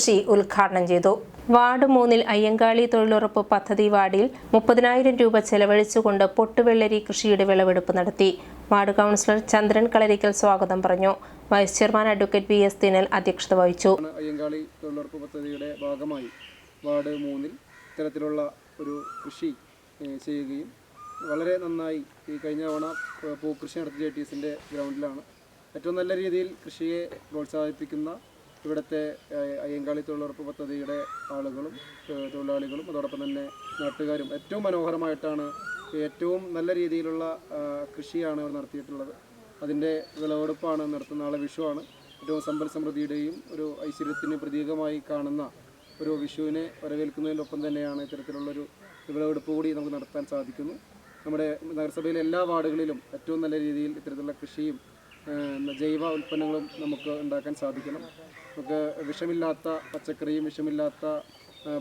കൃഷി ഉദ്ഘാടനം ചെയ്തു. വാർഡ് മൂന്നിൽ അയ്യങ്കാളി തൊഴിലുറപ്പ് പദ്ധതി വാർഡിൽ മുപ്പതിനായിരം രൂപ ചെലവഴിച്ചുകൊണ്ട് പൊട്ടുവെള്ളരി കൃഷിയുടെ വിളവെടുപ്പ് നടത്തി. വാർഡ് കൗൺസിലർ ചന്ദ്രൻ കളരിക്കൽ സ്വാഗതം പറഞ്ഞു. Vice chairman advocate V S Dinal അധ്യക്ഷത വഹിച്ചു. അയ്യങ്കാളി തൊഴിലുറപ്പ് പദ്ധതിയുടെ ഭാഗമായി വാർഡ് മൂന്നിൽ ഇത്തരത്തിലുള്ള ഒരു കൃഷി ചെയ്യുകയും വളരെ നന്നായി ഈ കഴിഞ്ഞ തവണ പൂക്കൃഷി നടത്തിയ ടി എസിന്റെ ഗ്രൗണ്ടിലാണ്. ഏറ്റവും നല്ല രീതിയിൽ കൃഷിയെ പ്രോത്സാഹിപ്പിക്കുന്ന ഇവിടുത്തെ അയ്യങ്കാളി തൊഴിലുറപ്പ് പദ്ധതിയുടെ ആളുകളും തൊഴിലാളികളും അതോടൊപ്പം തന്നെ നാട്ടുകാരും ഏറ്റവും മനോഹരമായിട്ടാണ് ഏറ്റവും നല്ല രീതിയിലുള്ള കൃഷിയാണ് അവർ നടത്തിയിട്ടുള്ളത്. അതിന്റെ വിളവെടുപ്പാണ് നടത്തുന്ന ആളെ വിഷുവാണ് ഏറ്റവും സമ്പൽ സമൃദ്ധിയുടെയും ഒരു ഐശ്വര്യത്തിന് പ്രതീകമായി കാണുന്ന ഒരു വിഷുവിനെ വരവേൽക്കുന്നതിനൊപ്പം തന്നെയാണ് ഇത്തരത്തിലുള്ളൊരു വിളവെടുപ്പ് കൂടി നമുക്ക് നടത്താൻ സാധിക്കുന്നു. നമ്മുടെ നഗരസഭയിലെ എല്ലാ വാർഡുകളിലും ഏറ്റവും നല്ല രീതിയിൽ ഇത്തരത്തിലുള്ള കൃഷിയും ജൈവ ഉൽപ്പന്നങ്ങളും നമുക്ക് ഉണ്ടാക്കാൻ സാധിക്കണം. നമുക്ക് വിഷമില്ലാത്ത പച്ചക്കറിയും വിഷമില്ലാത്ത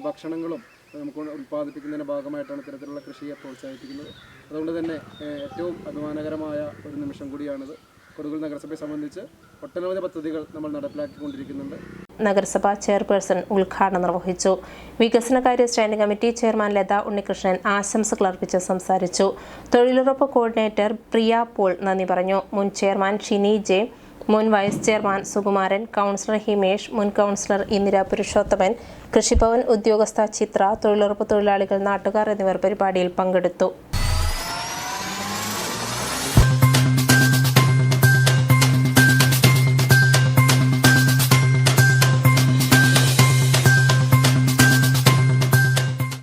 ഭക്ഷണങ്ങളും നമുക്ക് ഉൽപ്പാദിപ്പിക്കുന്നതിന്റെ ഭാഗമായിട്ടാണ് ഇത്തരത്തിലുള്ള കൃഷിയെ പ്രോത്സാഹിപ്പിക്കുന്നത്. അതുകൊണ്ട് തന്നെ ഏറ്റവും അഭിമാനകരമായ ഒരു നിമിഷം കൂടിയാണിത്. കൊടുകൾ നഗരസഭയെ സംബന്ധിച്ച് ഒട്ടനവധി പദ്ധതികൾ നമ്മൾ നടപ്പിലാക്കിക്കൊണ്ടിരിക്കുന്നുണ്ട്. നഗരസഭാ ചെയർപേഴ്സൺ ഉദ്ഘാടനം നിർവഹിച്ചു. വികസനകാര്യ standing committee chairman Latha Unnikrishnan ആശംസകൾ അർപ്പിച്ച് സംസാരിച്ചു. തൊഴിലുറപ്പ് കോർഡിനേറ്റർ പ്രിയ പോൾ നന്ദി പറഞ്ഞു. മുൻ ചെയർമാൻ ഷിനി ജെ മുൻ vice chairman Sukumaran councillor Himesh മുൻ കൗൺസിലർ ഇന്ദിര പുരുഷോത്തമൻ കൃഷിഭവൻ ഉദ്യോഗസ്ഥ ചിത്ര തൊഴിലുറപ്പ് തൊഴിലാളികൾ നാട്ടുകാർ എന്നിവർ പരിപാടിയിൽ പങ്കെടുത്തു.